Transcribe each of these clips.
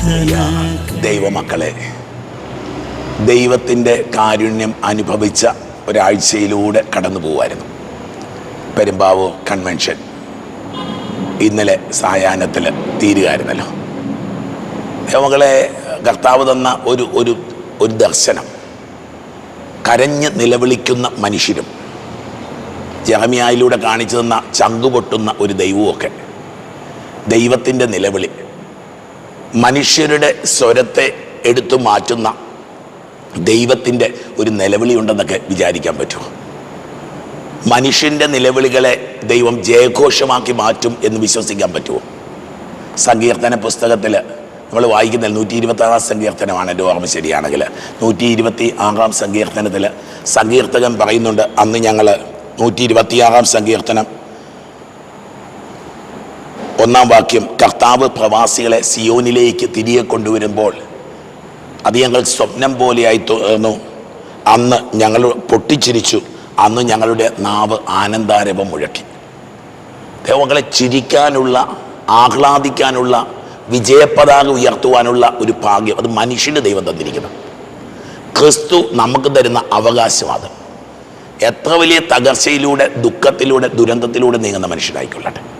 ദൈവമക്കളെ ദൈവത്തിന്റെ കാരുണ്യം അനുഭവിച്ച ഒരാഴ്ചയിലൂടെ കടന്നു പോകുമായിരുന്നു പെരുമ്പാവൂർ കൺവെൻഷൻ. ഇന്നലെ സായാഹ്നത്തിൽ തീരുകയായിരുന്നല്ലോ. ദൈവമക്കളെ കർത്താവ് തന്ന ഒരു ഒരു ഒരു ദർശനം. കരഞ്ഞ് നിലവിളിക്കുന്ന മനുഷ്യരും ജഹമിയായിലൂടെ കാണിച്ചു തന്ന ചങ്കുപൊട്ടുന്ന ഒരു ദൈവവുമൊക്കെ ദൈവത്തിന്റെ നിലവിളി മനുഷ്യരുടെ സ്വരത്തെ എടുത്തു മാറ്റുന്ന ദൈവത്തിന്റെ ഒരു നിലവിളി ഉണ്ടെന്നൊക്കെ വിചാരിക്കാൻ പറ്റുമോ? മനുഷ്യന്റെ നിലവിളികളെ ദൈവം ജയഘോഷമാക്കി മാറ്റും എന്ന് വിശ്വസിക്കാൻ പറ്റുമോ? സങ്കീർത്തന പുസ്തകത്തിൽ നമ്മൾ വായിക്കുന്ന നൂറ്റി ഇരുപത്തി ആറാം സങ്കീർത്തനമാണ് എന്റെ ഓർമ്മ ശരിയാണെങ്കിൽ. നൂറ്റി ഇരുപത്തി ആറാം സങ്കീർത്തനത്തിൽ സങ്കീർത്തകൻ പറയുന്നുണ്ട് അന്ന് ഞങ്ങൾ നൂറ്റി ഇരുപത്തിയാറാം സങ്കീർത്തനം ഒന്നാം വാക്യം കർത്താവ് പ്രവാസികളെ സിയോനിലേക്ക് തിരികെ കൊണ്ടുവരുമ്പോൾ അത് ഞങ്ങൾ സ്വപ്നം പോലെയായി തോന്നുന്നു. അന്ന് ഞങ്ങൾ പൊട്ടിച്ചിരിച്ചു. അന്ന് ഞങ്ങളുടെ നാവ് ആനന്ദാരവം മുഴക്കി. ദൈവങ്ങളെ ചിരിക്കാനുള്ള ആഹ്ലാദിക്കാനുള്ള വിജയപതാക ഉയർത്തുവാനുള്ള ഒരു ഭാഗ്യം അത് മനുഷ്യന് ദൈവം തന്നിരിക്കുന്നു. ക്രിസ്തു നമുക്ക് തരുന്ന അവകാശം അത്. എത്ര വലിയ തകർച്ചയിലൂടെ ദുഃഖത്തിലൂടെ ദുരന്തത്തിലൂടെ നീങ്ങുന്ന മനുഷ്യനായിക്കൊള്ളട്ടെ.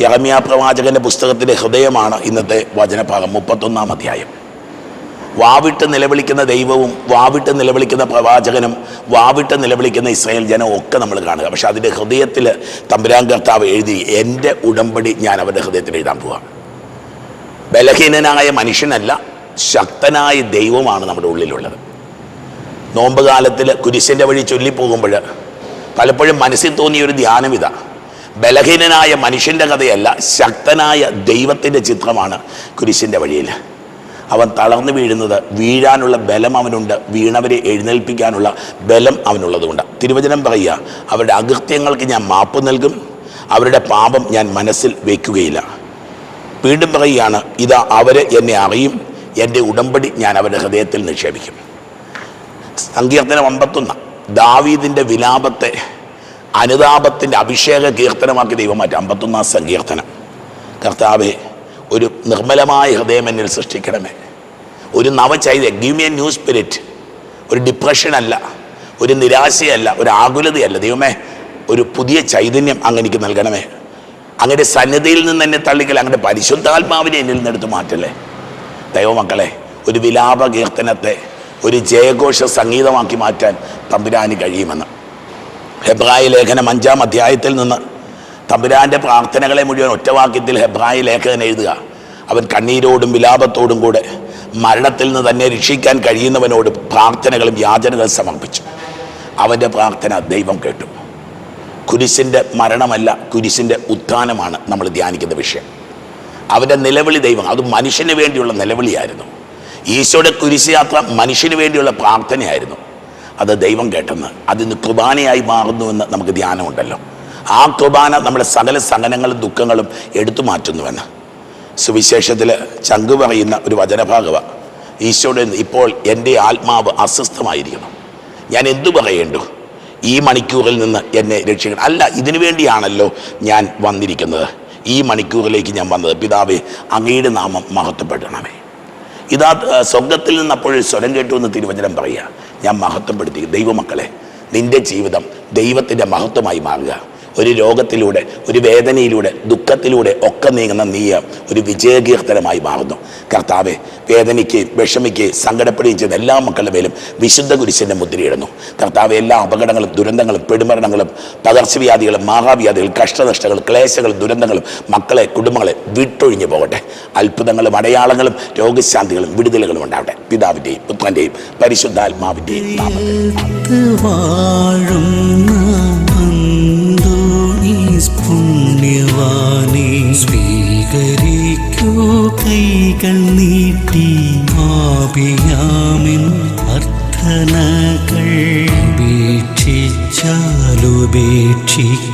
യഹമ്യ പ്രവാചകന്റെ പുസ്തകത്തിന്റെ ഹൃദയമാണ് ഇന്നത്തെ വചനഭാഗം മുപ്പത്തൊന്നാം അധ്യായം. വാവിട്ട് നിലവിളിക്കുന്ന ദൈവവും വാവിട്ട് നിലവിളിക്കുന്ന പ്രവാചകനും വാവിട്ട് നിലവിളിക്കുന്ന ഇസ്രായേൽ ജനവും ഒക്കെ നമ്മൾ കാണുക. പക്ഷെ അതിന്റെ ഹൃദയത്തിൽ തമ്പുരാൻ കർത്താവ് എഴുതി എന്റെ ഉടമ്പടി ഞാൻ അവരുടെ ഹൃദയത്തിൽ എഴുതാൻ പോവാം. ബലഹീനനായ മനുഷ്യനല്ല ശക്തനായ ദൈവമാണ് നമ്മുടെ ഉള്ളിലുള്ളത്. നോമ്പ് കാലത്തിൽ കുരിശിന്റെ വഴി ചൊല്ലിപ്പോകുമ്പോൾ പലപ്പോഴും മനസ്സിൽ തോന്നിയ ഒരു ധ്യാനം ഇതാ. ബലഹീനനായ മനുഷ്യന്റെ കഥയല്ല ശക്തനായ ദൈവത്തിന്റെ ചിത്രമാണ് കുരിശിന്റെ വഴിയിൽ. അവൻ തളർന്നു വീഴുന്നത് വീഴാനുള്ള ബലം അവനുണ്ട് വീണവരെ എഴുന്നേൽപ്പിക്കാനുള്ള ബലം അവനുള്ളതുകൊണ്ട്. തിരുവചനം പറയുക അവരുടെ അകൃത്യങ്ങൾക്ക് ഞാൻ മാപ്പ് നൽകും അവരുടെ പാപം ഞാൻ മനസ്സിൽ വയ്ക്കുകയില്ല വീണ്ടും പറയുകയാണ് ഇതാ അവർ എന്നെ അറിയും എന്റെ ഉടമ്പടി ഞാൻ അവരുടെ ഹൃദയത്തിൽ നിക്ഷേപിക്കും. സങ്കീർത്തനം അമ്പത്തൊന്ന് ദാവീദിന്റെ വിലാപത്തെ അനുതാപത്തിന്റെ അഭിഷേക കീർത്തനമാക്കി ദൈവം മാറ്റി. അമ്പത്തൊന്നാം സങ്കീർത്തനം. കർത്താവെ ഒരു നിർമ്മലമായ ഹൃദയം എന്നിൽ സൃഷ്ടിക്കണമേ. ഒരു നവചൈത give me a new spirit ഒരു ഡിപ്രഷൻ അല്ല ഒരു നിരാശയല്ല ഒരു ആകുലതയല്ല. ദൈവമേ ഒരു പുതിയ ചൈതന്യം അങ്ങ് എനിക്ക് നൽകണമേ. അങ്ങയുടെ സന്നിധിയിൽ നിന്ന് എന്നെ തള്ളിക്കൽ അങ്ങയുടെ പരിശുദ്ധാത്മാവിനെ എന്നിൽ നിന്നെടുത്ത് മാറ്റല്ലേ. ദൈവമക്കളെ ഒരു വിലാപ കീർത്തനത്തെ ഒരു ജയഘോഷ സംഗീതമാക്കി മാറ്റാൻ തമ്പുരാന് കഴിയുമെന്ന്. ഹെബ്രായ ലേഖനം അഞ്ചാം അധ്യായത്തിൽ നിന്ന് തമ്പുരാന്റെ പ്രാർത്ഥനകളെ മുഴുവൻ ഒറ്റവാക്യത്തിൽ ഹെബ്രായ ലേഖകൻ എഴുതുക. അവൻ കണ്ണീരോടും വിലാപത്തോടും കൂടെ മരണത്തിൽ നിന്ന് തന്നെ രക്ഷിക്കാൻ കഴിയുന്നവനോട് പ്രാർത്ഥനകളും യാചനകളും സമർപ്പിച്ചു. അവന്റെ പ്രാർത്ഥന ദൈവം കേട്ടു. കുരിശിന്റെ മരണമല്ല കുരിശിന്റെ ഉത്ഥാനമാണ് നമ്മൾ ധ്യാനിക്കുന്ന വിഷയം. അവന്റെ നിലവിളി ദൈവം അത് മനുഷ്യന് വേണ്ടിയുള്ള നിലവിളിയായിരുന്നു. ഈശോയുടെ കുരിശ് യാത്ര മനുഷ്യന് വേണ്ടിയുള്ള പ്രാർത്ഥനയായിരുന്നു. അത് ദൈവം കേട്ടെന്ന്. അതിന് കുർബാനയായി മാറുന്നുവെന്ന് നമുക്ക് ധ്യാനമുണ്ടല്ലോ. ആ കുർബാന നമ്മുടെ സകല സഹനങ്ങളും ദുഃഖങ്ങളും എടുത്തു മാറ്റുന്നുവെന്ന്. സുവിശേഷത്തിൽ ചങ്കു പറയുന്ന ഒരു വചനഭാഗവ. ഈശോയുടെ ഇപ്പോൾ എന്റെ ആത്മാവ് അസ്വസ്ഥമായിരിക്കണം ഞാൻ എന്തു പറയേണ്ടു? ഈ മണിക്കൂറിൽ നിന്ന് എന്നെ രക്ഷിക്കണം. അല്ല ഇതിനു വേണ്ടിയാണല്ലോ ഞാൻ വന്നിരിക്കുന്നത്. ഈ മണിക്കൂറിലേക്ക് ഞാൻ വന്നത്. പിതാവേ അങ്ങയുടെ നാമം മഹത്വപ്പെടണമേ. ഇതാ സ്വർഗത്തിൽ നിന്ന് അപ്പോഴൊരു സ്വരം കേട്ടു എന്ന് തിരുവചനം പറയുക. ഞാൻ മഹത്വപ്പെടുത്തി. ദൈവമക്കളെ നിന്റെ ജീവിതം ദൈവത്തിന്റെ മഹത്വമായി മാറുക. ഒരു രോഗത്തിലൂടെ ഒരു വേദനയിലൂടെ ദുഃഖത്തിലൂടെ ഒക്കെ നീങ്ങുന്ന നീയ. ഒരു വിജയകീർത്തനമായി മാറുന്നു. കർത്താവെ വേദനയ്ക്ക് വിഷമിക്കുകയും സങ്കടപ്പെടുകയും ചെയ്ത എല്ലാ മക്കളുടെ മേലും വിശുദ്ധ കുരിശിന്റെ മുദ്രയിടുന്നു. കർത്താവെ എല്ലാ അപകടങ്ങളും ദുരന്തങ്ങളും പെടുമരണങ്ങളും പകർച്ചവ്യാധികളും മാഹാവ്യാധികളും കഷ്ടനഷ്ടങ്ങൾ ക്ലേശങ്ങളും ദുരന്തങ്ങളും മക്കളെ കുടുംബങ്ങളെ വിട്ടൊഴിഞ്ഞു പോകട്ടെ. അത്ഭുതങ്ങളും അടയാളങ്ങളും രോഗശാന്തികളും വിടുതലുകളും ഉണ്ടാവട്ടെ. പിതാവിന്റെയും പുത്രന്റെയും പരിശുദ്ധാത്മാവിന്റെയും നാമത്തിൽ. ആപിയാമിൻ അർത്ഥനകൾ ഉപേക്ഷിച്ചാലുപേക്ഷിക്കാതെ